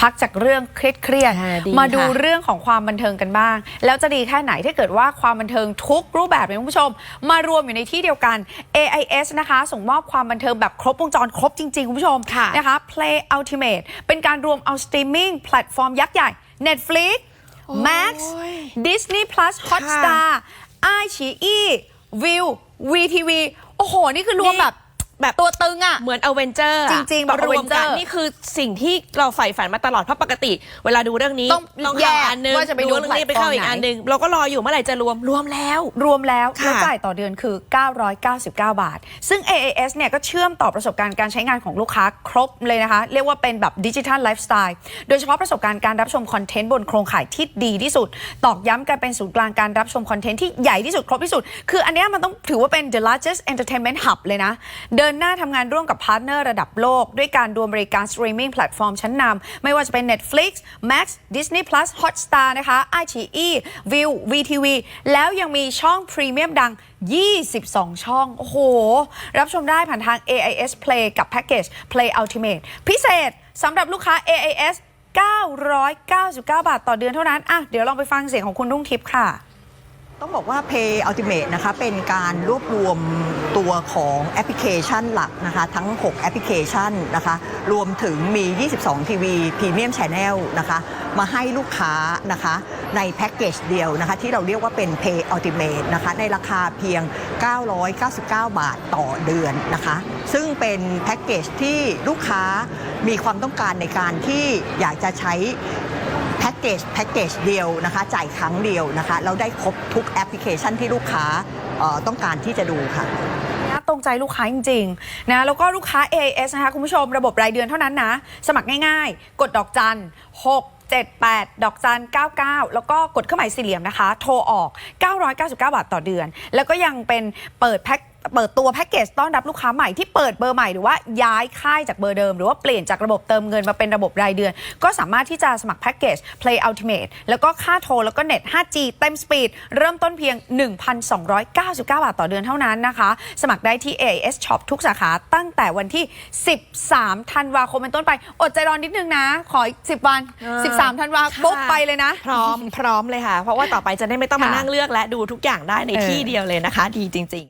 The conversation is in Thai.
พักจากเรื่องเครียดอ่าดีๆมาดูค่ะ เรื่องของความบันเทิงกันบ้าง แล้วจะดีแค่ไหนถ้าเกิดว่าความบันเทิงทุกรูปแบบเลยคุณผู้ชม มารวมอยู่ในที่เดียวกัน AIS นะคะ ส่งมอบความบันเทิงแบบครบวงจรครบจริง ๆ คุณผู้ชมค่ะ นะคะ Play Ultimate เป็นการรวมเอาสตรีมมิ่งแพลตฟอร์มยักษ์ใหญ่ Netflix Max Disney Plus Hotstar ไอชีอีวิว VTV โอ้โห นี่คือรวมนี่แบบ แบบตัวตึงอะเหมือนอเวนเจอร์จริงๆแบบรวมกัน Avenger นี่คือสิ่งที่เราใฝ่ฝันมาตลอดเพราะปกติ เวลาดูเรื่องนี้ต้องต้องแยเข้ากอันนึงว่าจะไปดูเรื่องนี้ไปเข้าอีกแพลตฟอร์มไหนอันนึงเราก็รออยู่เมื่อไหร่จะรวมรวมแล้ว รวมแล้วค่ะแล้วจ่ายต่อเดือนคือ 999 บาท ซึ่ง AAS เนี่ยก็เชื่อมต่อประสบการณ์การใช้งานของลูกค้าครบเลยนะคะ เรียกว่าเป็นแบบดิจิทัลไลฟ์สไตล์โดยเฉพาะประสบการณ์การรับชมคอนเทนต์บนโครงข่ายที่ดีที่สุด ตอกย้ำการเป็นศูนย์กลางการรับชมคอนเทนต์ที่ใหญ่ที่สุดครบที่สุด คืออันเนี้ยมันต้องถือว่าเป็น the largest entertainment hub เลยนะเดินหน้าทำงานร่วมกับพาร์ทเนอร์ระดับโลก ด้วยการรวมบริการสตรีมมิ่งแพลตฟอร์มชั้นนำไม่ว่าจะเป็น Netflix Max Disney Plus Hotstar นะคะ iQIYI View VTV แล้วยังมีช่องพรีเมียมดัง 22 ช่อง โอ้โห รับชมได้ผ่านทาง AIS Play กับแพ็กเกจ Play Ultimate พิเศษสำหรับลูกค้า AIS 999 บาทต่อเดือนเท่านั้น อะ เดี๋ยวลองไปฟังเสียงของคุณรุ่งทิพย์ค่ะ ต้องบอกว่า Pay Ultimate นะคะเป็นการรวบรวมตัวของแอปพลิเคชันหลักนะคะทั้ง 6 แอปพลิเคชันนะคะรวมถึงมี 22 ทีวีพรีเมียมชแนลนะคะมาให้ลูกค้านะคะในแพ็กเกจเดียวนะคะที่เราเรียกว่าเป็น Pay Ultimate นะคะในราคาเพียง 999 บาทต่อเดือนนะคะซึ่งเป็นแพ็กเกจที่ลูกค้ามีความต้องการในการที่อยากจะใช้ แพ็กเกจแพ็กเกจเดียวนะคะ จ่ายครั้งเดียวนะคะแล้วได้ครบทุกแอปพลิเคชันที่ลูกค้าต้องการที่จะดูค่ะนะตรงใจลูกค้าจริงๆนะแล้วก็ลูกค้า AIS นะคะคุณผู้ชมระบบรายเดือนเท่านั้นนะ สมัครง่ายๆ กดดอกจัน 6 78 ดอกจัน 99 แล้วก็กดเครื่องหมายสี่เหลี่ยมนะคะ โทรออก 999 บาทต่อเดือน แล้วก็ยังเป็นเปิดแพ็คเปิดตัวแพ็กเกจต้อนรับลูกค้าใหม่ที่เปิดเบอร์ใหม่หรือว่าย้ายค่ายจากเบอร์เดิม หรือว่าเปลี่ยนจากระบบเติมเงินมาเป็นระบบรายเดือน ก็สามารถที่จะสมัครแพ็กเกจ Play Ultimate แล้วก็ค่าโทรแล้วก็เน็ต 5G เต็มสปีดเริ่มต้นเพียง 1,299 บาทต่อเดือนเท่านั้นนะคะ สมัครได้ที่ AIS Shop ทุกสาขาตั้งแต่วันที่ 13 ธันวาคมเป็นต้นไป อดใจรอนิดนึงนะ ขออีก 10 วัน 13 ธันวาปุ๊บไปเลยนะ พร้อมพร้อมเลยค่ะ เพราะว่าต่อไปจะได้ไม่ต้องมาค่ะนั่งเลือกและดูทุกอย่างได้ในเออที่เดียวเลยนะคะ ดีจริง ๆ